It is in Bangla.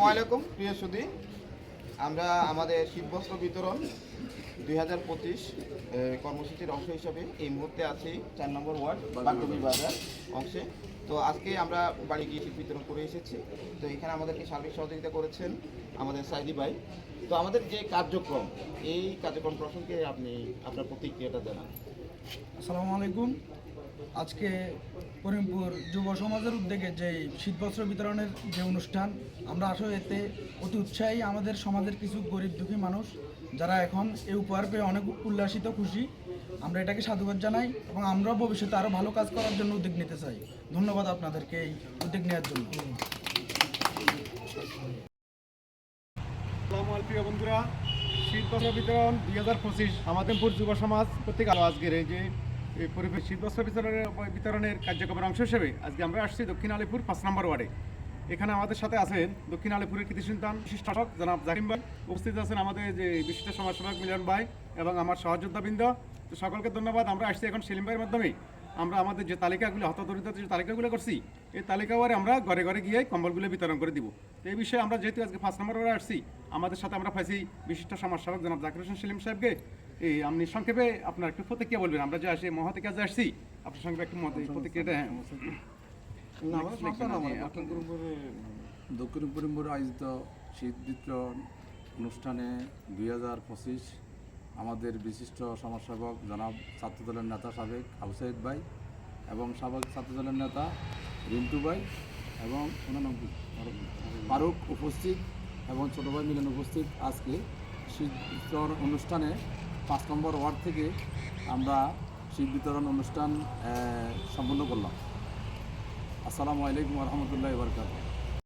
আসসালামু আলাইকুম, প্রিয় সুদী আমরা আমাদের শীতবস্ত্র বিতরণ দুই হাজার পঁচিশ কর্মসূচির অংশ হিসাবে এই মুহূর্তে আছি চার নম্বর ওয়ার্ড বাগডবি বাজার অংশে। তো আজকে আমরা বাড়ি গিয়ে শীত বিতরণ করে এসেছি। তো এখানে আমাদেরকে সার্বিক সহযোগিতা করেছেন আমাদের সাইদি ভাই। তো আমাদের যে কার্যক্রম, এই কার্যক্রম প্রসঙ্গে আপনি আপনার প্রতিক্রিয়াটা জানান। আসসালামু আলাইকুম। আজকে করিমপুর যুব সমাজের উদ্যোগে যে শীতবস্ত্র বিতরণের যে অনুষ্ঠান, আমরা আসলে এতে অতি উৎসাহী। আমাদের সমাজের কিছু গরিব দুঃখী মানুষ যারা এখন এই উপহার পেয়ে অনেক উল্লাসিত, খুশি, আমরা এটাকে সাধুবাদ জানাই এবং আমরা ভবিষ্যতে আরও ভালো কাজ করার জন্য উদ্যোগ নিতে চাই। ধন্যবাদ আপনাদেরকে এই উদ্যোগ নেওয়ার জন্য। বন্ধুরা। শীত বস্ত্র বিতরণ দুই হাজার পঁচিশ আমাদেরপুর যুব সমাজ আলো আজকের এই যে পরিবেশ শীত বস্ত্র বিতরণের বিতরণের কার্যক্রমের অংশ হিসেবে আজকে আমরা আসছি দক্ষিণ আলিপুর পাঁচ নম্বর ওয়ার্ডে। এখানে আমাদের সাথে আছেন দক্ষিণ আলিপুরের কৃতি সন্তান বিশিষ্ট শাসক জনাব জাহিম ভাই। উপস্থিত আছেন আমাদের যে বিশিষ্ট সমাজসেবক মিলন ভাই এবং আমার সহযোদ্ধাবৃন্দ। তো সকলকে ধন্যবাদ, আমরা আসছি এখন সেলিম ভাইয়ের মাধ্যমে। আমরা আমাদের যে তালিকাগুলো, হতদরিদ্র যে তালিকাগুলো করছি, এই তালিকাবারে আমরা ঘরে ঘরে গিয়ে কম্বলগুলো বিতরণ করে দিব। তো এই বিষয়ে আমরা যেহেতু আজকে ফার্স্ট নম্বর ওয়ার্ডে আসছি, আমাদের সাথে আমরা পাইছি বিশিষ্ট সমাজসেবক জনাব জাকির হোসেন সেলিম সাহেবকে। এই আপনি সংক্ষেপে আপনার একটু প্রতিক্রিয়া বলবেন। আমরা যে আসি মহাতে কাজে আসছি আপনার সঙ্গে একটু মত প্রতিক্রিয়াটা হ্যাঁ দক্ষিণ পরিমপুর আয়োজিত শীত বিতরণ অনুষ্ঠানে দুই হাজার পঁচিশ আমাদের বিশিষ্ট সমাজসেবক জনাব ছাত্রদলের নেতা সাবেক আবুসাইদ ভাই এবং সাবেক ছাত্রদলের নেতা রিন্টু ভাই এবং ফারুক উপস্থিত এবং ছোটো ভাই মিলন উপস্থিত। আজকে শীত বিতরণ অনুষ্ঠানে পাঁচ নম্বর ওয়ার্ড থেকে আমরা শীত বিতরণ অনুষ্ঠান সম্পন্ন করলাম। আসসালামু আলাইকুম রহমতুল্লাহ বরকাত